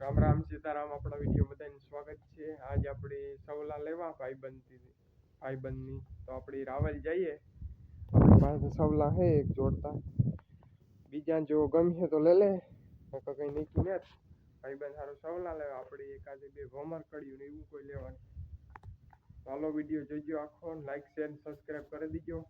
રામ રામ સીતારામ આપણા વીડિયો બધાને સ્વાગત છે. આજ આપણે સવલા લેવા ભાઈબંધથી ભાઈબંધની. તો આપણે રાવલ જઈએ. આપણી પાસે સવલા છે એક જોડતા. બીજા જો ગમે તો લે લે. નકર કંઈ નીકળી ને ભાઈબંધ સારું સવલા લેવા. આપણે એકાદે બે ભમર કર્યું ને એવું કોઈ લેવાનું. ચાલો વીડિયો જોઈજો આખો લાઈક શેર સબસ્ક્રાઈબ કરી દીજો.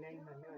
નહીં મને